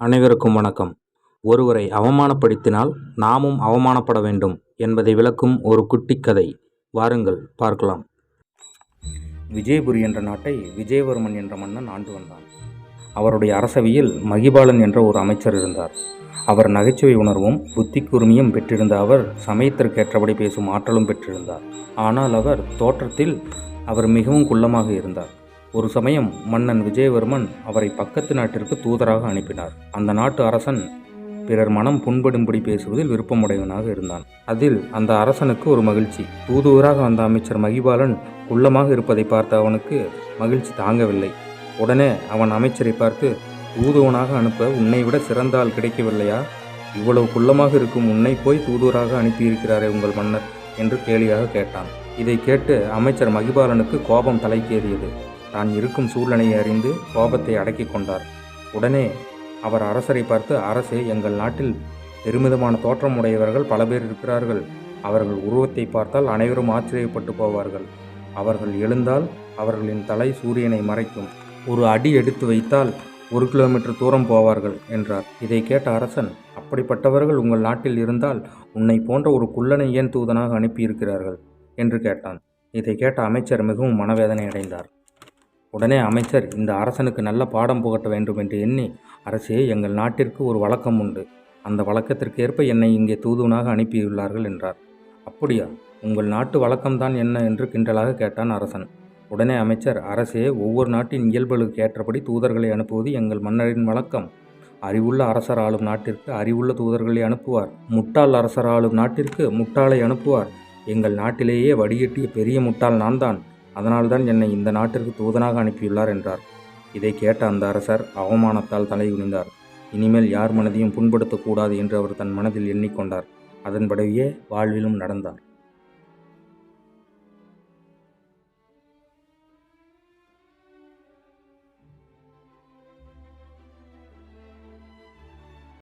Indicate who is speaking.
Speaker 1: அனைவருக்கும் வணக்கம். ஒருவரை அவமானப்படுத்தினால் நாமும் அவமானப்பட வேண்டும் என்பதை விளக்கும் ஒரு குட்டிக் கதை. வாருங்கள் பார்க்கலாம். விஜயபுரி என்ற நாட்டை விஜயவர்மன் என்ற மன்னன் ஆண்டு வந்தான். அவருடைய அரசவையில் மகிபாலன் என்ற ஒரு அமைச்சர் இருந்தார். அவர் நகைச்சுவை உணர்வும் புத்தி கூர்மையும் பெற்றிருந்த அவர் சமயத்திற்கேற்றபடி பேசும் ஆற்றலும் பெற்றிருந்தார். ஆனால் அவர் தோற்றத்தில் அவர் மிகவும் குள்ளமாக இருந்தார். ஒரு சமயம் மன்னன் விஜயவர்மன் அவரை பக்கத்து நாட்டிற்கு தூதராக அனுப்பினார். அந்த நாட்டு அரசன் பிறர் மனம் புண்படும்படி பேசுவதில் விருப்பமுடையவனாக இருந்தான். அதில் அந்த அரசனுக்கு ஒரு மகிழ்ச்சி. தூதுவராக வந்த அமைச்சர் மகிபாலன் குள்ளமாக இருப்பதை பார்த்த அவனுக்கு மகிழ்ச்சி தாங்கவில்லை. உடனே அவன் அமைச்சரை பார்த்து தூதுவனாக அனுப்ப உன்னை விட சிறந்த ஆள் கிடைக்கவில்லையா? இவ்வளவு குள்ளமாக இருக்கும் உன்னை போய் தூதுவராக அனுப்பியிருக்கிறாரே உங்கள் மன்னர் என்று கேலியாக கேட்டான். இதை கேட்டு அமைச்சர் மகிபாலனுக்கு கோபம் தலைக்கேறியது. தான் இருக்கும் சூழ்நிலையை அறிந்து கோபத்தை அடக்கி கொண்டார். உடனே அவர் அரசரை பார்த்து அரசே எங்கள் நாட்டில் பெருமிதமான தோற்றம் உடையவர்கள் பல பேர் இருக்கிறார்கள். அவர்கள் உருவத்தை பார்த்தால் அனைவரும் ஆச்சரியப்பட்டு போவார்கள். அவர்கள் எழுந்தால் அவர்களின் தலை சூரியனை மறைக்கும். ஒரு அடி எடுத்து வைத்தால் ஒரு கிலோமீட்டர் தூரம் போவார்கள் என்றார். இதை கேட்ட அரசன் அப்படிப்பட்டவர்கள் உங்கள் நாட்டில் இருந்தால் உன்னை போன்ற ஒரு குள்ளனை ஏன் தூதனாக அனுப்பியிருக்கிறார்கள்? என்று கேட்டான். இதை கேட்ட அமைச்சர் மிகவும் மனவேதனை அடைந்தார். உடனே அமைச்சர் இந்த அரசனுக்கு நல்ல பாடம் புகட்ட வேண்டும் என்று எண்ணி அரசே எங்கள் நாட்டிற்கு ஒரு வழக்கம் உண்டு. அந்த வழக்கத்திற்கேற்ப என்னை இங்கே தூதுவனாக அனுப்பியுள்ளார்கள் என்றார். அப்படியா? உங்கள் நாட்டு வழக்கம்தான் என்ன? என்று கிண்டலாக கேட்டான் அரசன். உடனே அமைச்சர் அரசே ஒவ்வொரு நாட்டின் இயல்புகளுக்கு ஏற்றபடி தூதர்களை அனுப்புவது எங்கள் மன்னரின் வழக்கம். அறிவுள்ள அரசர் ஆளும் நாட்டிற்கு அறிவுள்ள தூதர்களை அனுப்புவார். முட்டாள் அரசர் ஆளும் நாட்டிற்கு முட்டாளை அனுப்புவார். எங்கள் நாட்டிலேயே வடிகட்டிய பெரிய முட்டாள் நான் தான் அதனால்தான் என்னை இந்த நாட்டிற்கு தூதனாக அனுப்பியுள்ளார் என்றார். இதை கேட்ட அந்த அரசர் அவமானத்தால் தலைகுனிந்தார். இனிமேல் யார் மனதையும் புண்படுத்தக்கூடாது என்று அவர் தன் மனதில் எண்ணிக்கொண்டார். அதன்படியே வாழ்விலும் நடந்தார்.